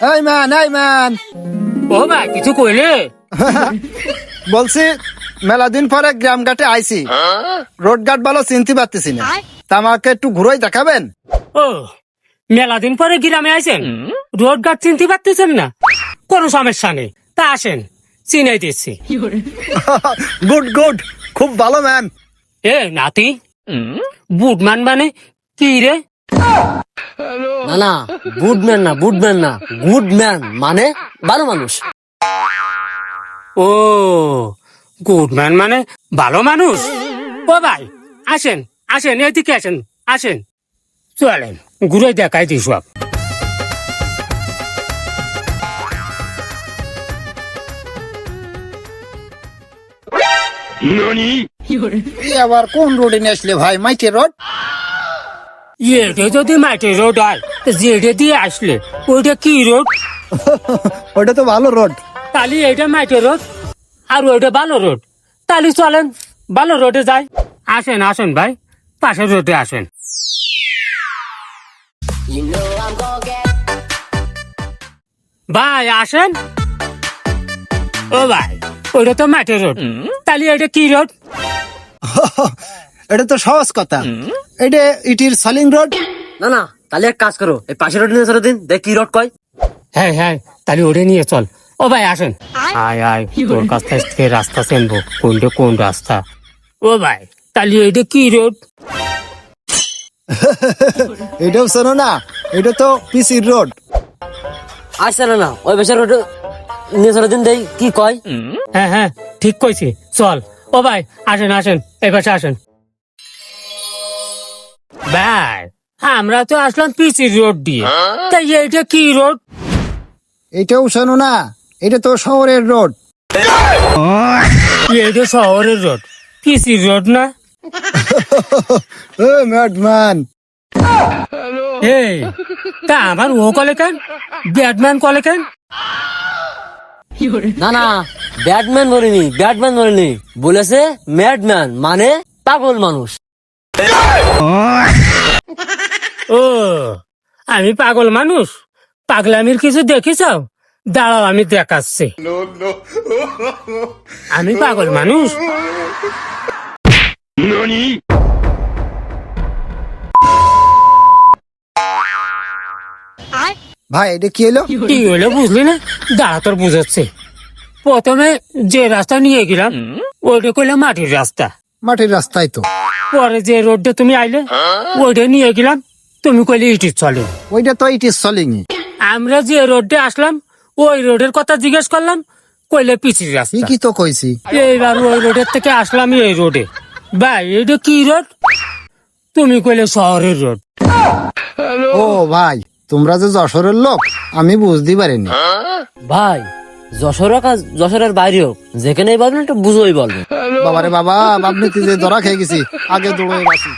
এই ম্যান এই ম্যান। ও ভাই কিছু কইলে? বলছি মেলা দিন পরে গ্রাম ঘাটে আইছি। রোড ঘাট ভালো চিনতে পারতেছি না। তা আমাকে একটু ঘুরোই দেখাবেন? ও মেলা দিন পরে গ্রামে আইছেন? রোড গার্ড চিনতে পারতেছেন না? কোনো সমস্যা নেই। তা আসেন চিনাই দিচ্ছি। Good good. খুব ভালো ম্যান। এ নাতি। বুটমান মানে কি রে? না না গুডম্যান না গুডম্যান না। গুডম্যান মানে ভালো মানুষ। ও গুডম্যান মানে ভালো মানুষ? ও ভাই আসেন আসেন এদিকে আসেন আসেন। চলেন ঘুরে দেখাই দিই সব। আবার কোন রোডে নিয়ে আসলে ভাই? মাইকে রোড এটা যদি মাটির রোড হয় তো যেটা দিয়ে আসলে ওইটা কি রোড ওটা তো ভালো রোড তাহলে এটা মাটির রোড আর ওইটা ভালো রোড তাহলে চলেন ভালো রোডে যাই আসেন আসেন ভাই পাশের রোডে আসেন ভাই আসেন ও ভাই ওইটা তো মাটির রোড তাহলে এটা কি রোড এটা তো সহজ কথা। এটা ইটির সলিং রোড। না না তাহলে এক কাজ করো এই পাশের রোড নিয়ে চলো দিন দেখ কি রোড কয়। হ্যাঁ হ্যাঁ তাহলে ওটা নিয়ে চল। ও ভাই আসেন। আয়। আয় তোর কাছ থেকে রাস্তা চেনবো কোনটা কোন রাস্তা। ও ভাই তাহলে এটা কি রোড? এটাও শোনো না এটা তো পিসির রোড। আসছে না না ওই পাশের রোড নিয়ে চলো দিন দেখ কি কয়। হ্যাঁ হ্যাঁ ঠিক কইছি চল। ও ভাই আসেন আসেন এই পাশে আসেন। ভাই আমরা তো আসলাম পিসি রোড দিয়ে। তাই এটা কি রোড? এটাও শোনো না এটা তো শহরের রোড। এটা শহরের রোড পিসি রোড না? এই তা আমার ও কলে কেন? ব্যাটম্যান কলে কেন? না না ব্যাটম্যান বলিনি ব্যাটম্যান বলিনি বলেছে ম্যাডম্যান মানে পাগল মানুষ। ও আমি পাগল মানুষ। পাগলামির কিছু দেখিস দাঁড়াও আমি দেখাচ্ছি। আমি পাগল মানুষ। ভাই এটা কি এলো কি হলো বুঝলি না? দাঁড়া তোর বুঝাচ্ছে। প্রথমে যে রাস্তা নিয়ে গেলাম ওইটা কইলে মাটির রাস্তা। মাটির রাস্তায় তো। পরে যে রোডটা তুমি আইলে ওইটা নিয়ে গেলাম। তুমি কইলে ইটির চলে। ওইটা তো ইটির সলিং আমরা যে রোডে আসলাম ওই রোডের কথা জিজ্ঞেস করলাম কইলে পিছির রাস্তা। কি তো কইছি। এইবার ওই রোডের থেকে আসলাম এই রোডে। ভাই এটা কি রোড? তুমি কইলে শহরের রোড। ও ভাই তোমরা যে যশোরের লোক আমি বুঝতে পারিনি। ভাই যশোর যশোরের বাইরেও যেখানেই বলবেন একটু বুঝোই বলবেন বাবারে বাবা আপনি যে ধরা খেয়ে গেছি আগে দৌড়ে বাঁচি